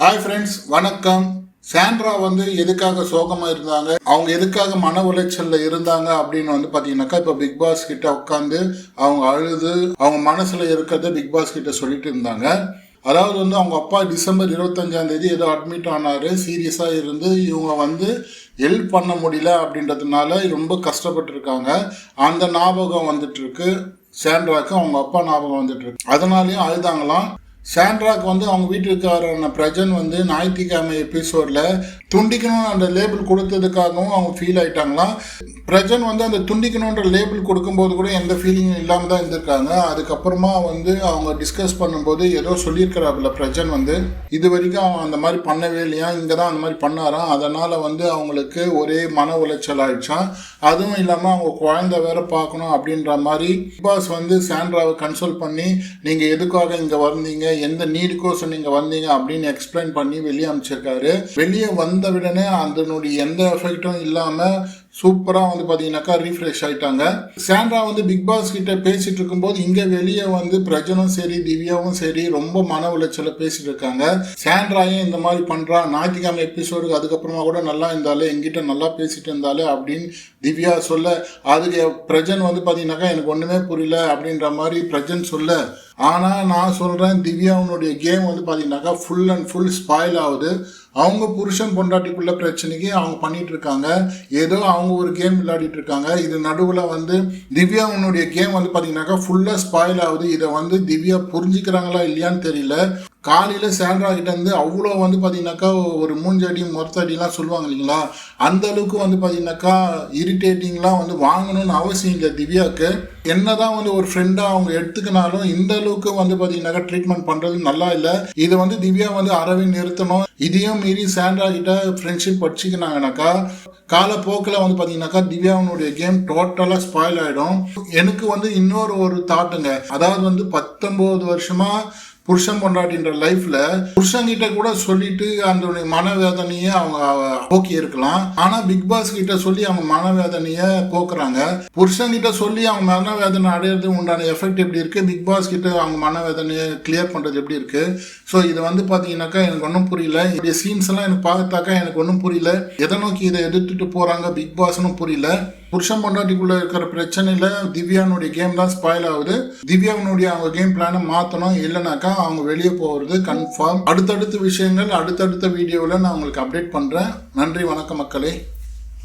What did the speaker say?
Hi friends வணக்கம். Sandra வந்து எதுக்காக சோகமாக இருந்தாங்க? அவங்க எதுக்காக மன உளைச்சலில் இருந்தாங்க அப்படின்னு வந்து பார்த்தீங்கன்னாக்கா இப்போ பிக் பாஸ் கிட்ட உட்காந்து அவங்க அழுது அவங்க மனசில் இருக்கிறத பிக் பாஸ் கிட்ட சொல்லிட்டு இருந்தாங்க. அதாவது வந்து அவங்க அப்பா டிசம்பர் இருபத்தஞ்சாம் தேதி ஏதோ அட்மிட் ஆனார் சீரியஸாக இருந்து இவங்க வந்து ஹெல்ப் பண்ண முடியல அப்படின்றதுனால ரொம்ப கஷ்டப்பட்டிருக்காங்க. அந்த ஞாபகம் வந்துட்டு இருக்கு. சாண்ட்ராக்கு அவங்க அப்பா ஞாபகம் வந்துட்டு இருக்கு. அதனாலயும் அழுதாங்களாம். சாண்ட்ராக் வந்து அவங்க வீட்டுக்காரன பிரஜன் வந்து ஞாயிற்றுக்கிழமை எபிசோடில் துண்டிக்கணும்னு அந்த லேபிள் கொடுத்ததுக்காகவும் அவங்க ஃபீல் ஆயிட்டாங்களாம் பிரஜன் வந்து அந்த துண்டிக்கணுன்ற லேபிள் கொடுக்கும்போது கூட எந்த ஃபீலிங்கும் இல்லாமல் தான் இருந்திருக்காங்க. அதுக்கப்புறமா வந்து அவங்க டிஸ்கஸ் பண்ணும்போது ஏதோ சொல்லியிருக்கிறாப்புல பிரஜன் வந்து இது வரைக்கும் அவன் அந்த மாதிரி பண்ணவே இல்லையா? இங்கே தான் அந்த மாதிரி பண்ணாராம் அதனால் வந்து அவங்களுக்கு ஒரே மன உளைச்சல் ஆயிடுச்சான் அதுவும் இல்லாமல் அவங்க குழந்தை வேற பார்க்கணும் அப்படின்ற மாதிரி பாஸ் வந்து சாண்ட்ராவை கன்சல்ட் பண்ணி நீங்கள் எதுக்காக இங்கே வந்தீங்க? எந்த நீடுக்கோசம் நீங்கள் வந்தீங்க அப்படின்னு எக்ஸ்பிளைன் பண்ணி வெளியே அமைச்சிருக்காரு வெளியே வந்த உடனே அதனுடைய எந்த எஃபெக்டும் இல்லாமல் சூப்பராக வந்து பார்த்தீங்கன்னாக்கா ரீஃப்ரெஷ் ஆயிட்டாங்க. சாண்ட்ரா வந்து பிக் பாஸ் கிட்ட பேசிட்டு இருக்கும்போது இங்கே வெளியே வந்து பிரஜனும் சரி திவ்யாவும் சரி ரொம்ப மன உளைச்சல பேசிட்டு இருக்காங்க. சாண்ட்ராயும் இந்த மாதிரி பண்ணுறா ஞாயிற்றுக்கிழமை எபிசோடுக்கு அதுக்கப்புறமா கூட நல்லா இருந்தாலே எங்கிட்ட நல்லா பேசிட்டு இருந்தாலே அப்படின்னு திவ்யா சொல்ல அதுக்கு பிரஜன் வந்து பார்த்தீங்கன்னாக்கா எனக்கு ஒன்றுமே புரியல அப்படின்ற மாதிரி பிரஜன் சொல்ல. ஆனால் நான் சொல்கிறேன் திவ்யாவுனுடைய கேம் வந்து பார்த்தீங்கன்னாக்கா ஃபுல் அண்ட் ஃபுல் ஸ்பாயில் ஆகுது. அவங்க புருஷன் பொண்டாட்டிக்குள்ள பிரச்சனைக்கு அவங்க பண்ணிட்டு இருக்காங்க ஏதோ அவங்க ஒரு கேம் விளையாடிட்டு இருக்காங்க இது நடுவில் வந்து திவ்யா உன்னுடைய கேம் வந்து பார்த்தீங்கன்னாக்கா ஃபுல்லாக ஸ்பாயில் ஆகுது. இதை வந்து திவ்யா புரிஞ்சுக்கிறாங்களா இல்லையான்னு தெரியல. காலையில் சாண்ட்ரா அவ்வளோ வந்து பார்த்தீங்கன்னாக்கா ஒரு மூஞ்சடி மொத்தடிலாம் சொல்லுவாங்க இல்லைங்களா? அந்த அளவுக்கு வந்து பார்த்தீங்கன்னாக்கா இரிட்டேட்டிங்லாம் வந்து வாங்கணும்னு அவசியம் இல்லை திவ்யாவுக்கு என்னதான் வந்து ஒரு ஃப்ரெண்டாக அவங்க எடுத்துக்கினாலும் இந்த அளவுக்கு வந்து பார்த்தீங்கன்னாக்கா ட்ரீட்மெண்ட் பண்ணுறது நல்லா இல்லை. இதை வந்து திவ்யா வந்து அறவே நிறுத்தணும். இதையும் மீறி சாண்ட்ரா கிட்ட ஃப்ரெண்ட்ஷிப் வச்சுக்கினாங்கனாக்கா காலப்போக்கில் வந்து பார்த்தீங்கன்னாக்கா திவ்யாவினுடைய கேம் டோட்டலாக ஸ்பாயில் ஆகிடும் எனக்கு வந்து இன்னொரு ஒரு தாட்டுங்க அதாவது வந்து பத்தொம்போது வருஷமாக புருஷன் பொண்டாட்டின்ற லைஃப்ல புருஷங்கிட்ட கூட சொல்லிட்டு அந்த மனவேதனையை அவங்க போக்கி இருக்கலாம். ஆனா பிக் பாஸ் கிட்ட சொல்லி அவங்க மனவேதனைய போக்குறாங்க. புருஷங்கிட்ட சொல்லி அவங்க மனவேதனை அடையிறது உண்டான எஃபெக்ட் எப்படி இருக்கு? பிக் பாஸ் கிட்ட அவங்க மனவேதனையை கிளியர் பண்றது எப்படி இருக்கு? ஸோ இது வந்து பாத்தீங்கன்னாக்கா எனக்கு ஒன்றும் புரியல. இந்த சீன்ஸ் எல்லாம் எனக்கு பார்த்தாக்கா எனக்கு ஒன்றும் புரியல. எதை நோக்கி இதை எடுத்துட்டு போறாங்க பிக் பாஸ்னு புரியல. புருஷன் பொண்டாட்டிக்குள்ள இருக்கிற பிரச்சனையில திவ்யானுடைய கேம் தான் ஸ்பாயில் ஆகுது. திவ்யாவினுடைய அவங்க கேம் பிளானை மாற்றணும் இல்லைனாக்கா அவங்க வெளியே போகிறது கன்ஃபார்ம் அடுத்தடுத்த விஷயங்கள் அடுத்தடுத்த வீடியோவில் நான் உங்களுக்கு அப்டேட் பண்ணுறேன் நன்றி வணக்கம் மக்களே.